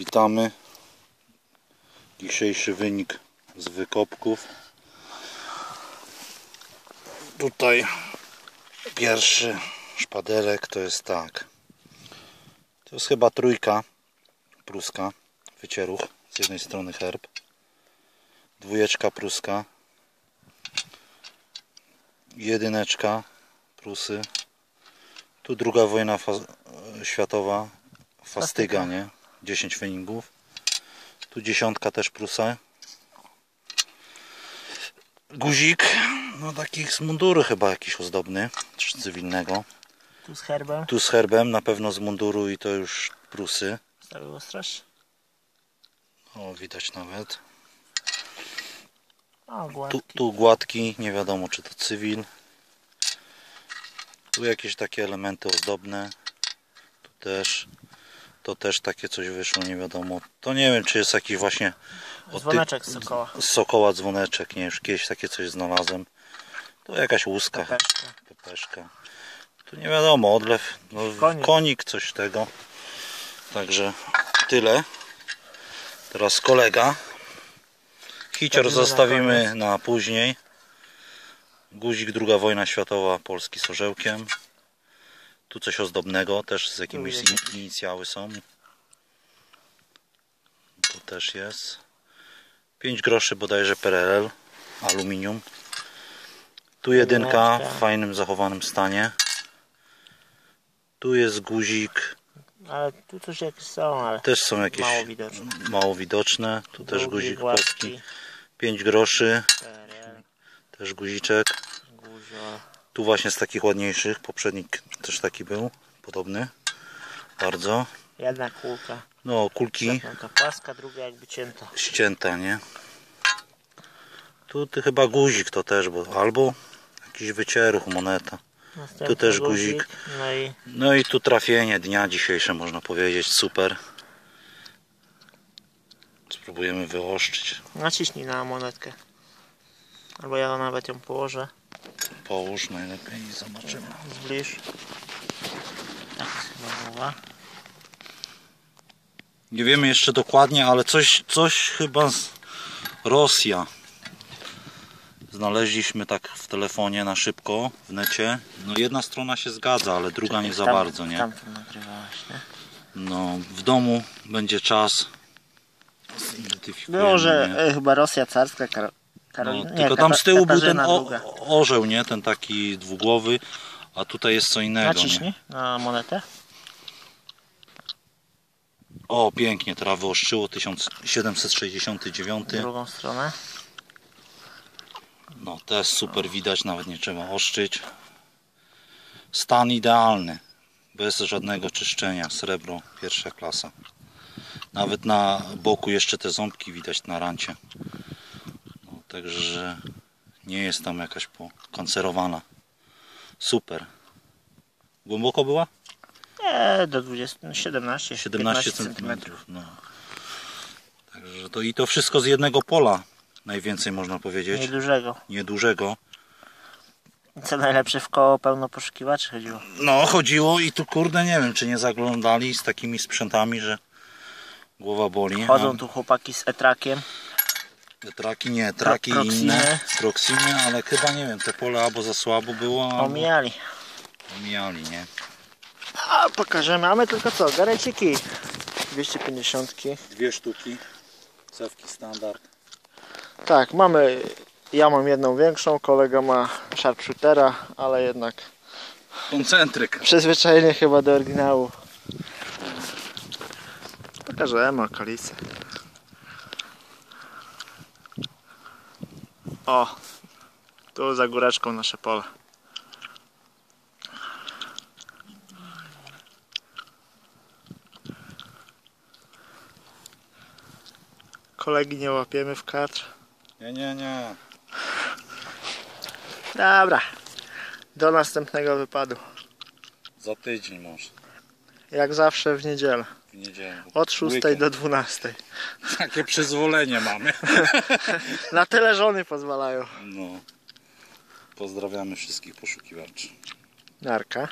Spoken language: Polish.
Witamy. Dzisiejszy wynik z wykopków. Tutaj pierwszy szpadelek to jest tak. To jest chyba trójka pruska wycieruch. Z jednej strony herb. Dwójeczka pruska. Jedyneczka prusy. Tu druga wojna światowa. Fastyga, nie? 10 feningów. Tu dziesiątka też prusa. Guzik, no takich z munduru chyba jakiś ozdobny, czy cywilnego. Tu z herbem. Tu z herbem, na pewno z munduru i to już prusy. Stały ostrość. O, widać nawet. O, Tu, gładki. tu gładki, nie wiadomo czy to cywil. Tu jakieś takie elementy ozdobne. Tu też. To też takie coś wyszło, nie wiadomo. To nie wiem czy jest jakiś właśnie Dzwoneczek z sokoła. z sokoła dzwoneczek, nie już kiedyś takie coś znalazłem. To jakaś łuska, Pepeszka. pepeszka. Tu nie wiadomo, odlew, no, Konik. konik. coś tego. Także tyle. Teraz kolega. Hicior Zostawimy na na później. Guzik druga wojna światowa, polski z orzełkiem. Tu coś ozdobnego, też z jakimiś inicjały są. Tu też jest. 5 groszy bodajże PRL, aluminium. Tu jedynka w fajnym zachowanym stanie. Tu jest guzik, Ale tu coś jakieś są, ale też są jakieś mało widoczne. mało widoczne. Tu też Długi, guzik gładki, polski. 5 groszy, PRL, też guziczek. guzio. Tu właśnie z takich ładniejszych, poprzednik też taki był, podobny. Bardzo. Jedna kulka. No, kulki Taka płaska, druga jakby cięta. ścięta, nie? Tu ty chyba guzik to też, bo albo jakiś wycieruch, moneta. Następny Tu też guzik. No i No i tu trafienie dnia dzisiejsze można powiedzieć, super. Spróbujemy wyoszczyć. naciśnij na monetkę. Albo ja nawet ją położę. Połóż najlepiej i zobaczymy. Zbliż. Tak, chyba mowa. Nie wiemy jeszcze dokładnie, ale coś, coś chyba z Rosja. Znaleźliśmy tak w telefonie na szybko, w necie. No jedna strona się zgadza, ale druga nie za Tam- bardzo, nie? Tam to nagrywałeś, nie? No, w domu będzie czas. Było, że nie? e, chyba Rosja carska, No, Karolina. nie, tylko tam z tyłu był ten o, orzeł, nie? Ten taki dwugłowy, a tutaj jest co innego, nie? Naciśnij na monetę. O, pięknie, teraz wyoszczyło 1769. W drugą stronę. No, też super widać, nawet nie trzeba oszczyć. Stan idealny, bez żadnego czyszczenia, srebro, pierwsza klasa. Nawet na boku jeszcze te ząbki widać na rancie. Także, że nie jest tam jakaś pokonserowana. Super. Głęboko była? Nie, do 20, no 17, 17 15 cm. No. Także to i to wszystko z jednego pola. Najwięcej można powiedzieć. Niedużego. Niedużego. Co najlepsze w koło pełno poszukiwaczy chodziło. No, chodziło i tu kurde nie wiem, czy nie zaglądali z takimi sprzętami, że głowa boli. Chodzą tu chłopaki z etrakiem. Traki nie, traki Proximy. inne, proximy, ale chyba nie wiem, te pole albo za słabo było, albo Omijali. omijali, nie? A pokażemy, a my tylko co? Gareciki. 250. Dwie sztuki, cewki standard. Tak, mamy. Ja mam jedną większą, kolega ma sharpshootera, ale jednak Koncentryk. przyzwyczajenie chyba do oryginału. Pokażemy okolice. O, tu za góreczką nasze pole. Kolegi nie łapiemy w kadr. Nie, nie, nie. Dobra, do następnego wypadu. Za tydzień może, Jak zawsze w niedzielę. w niedzielę. Od 6 Weekend. do 12. Takie przyzwolenie mamy. Na tyle żony pozwalają. No. Pozdrawiamy wszystkich poszukiwaczy. Narka.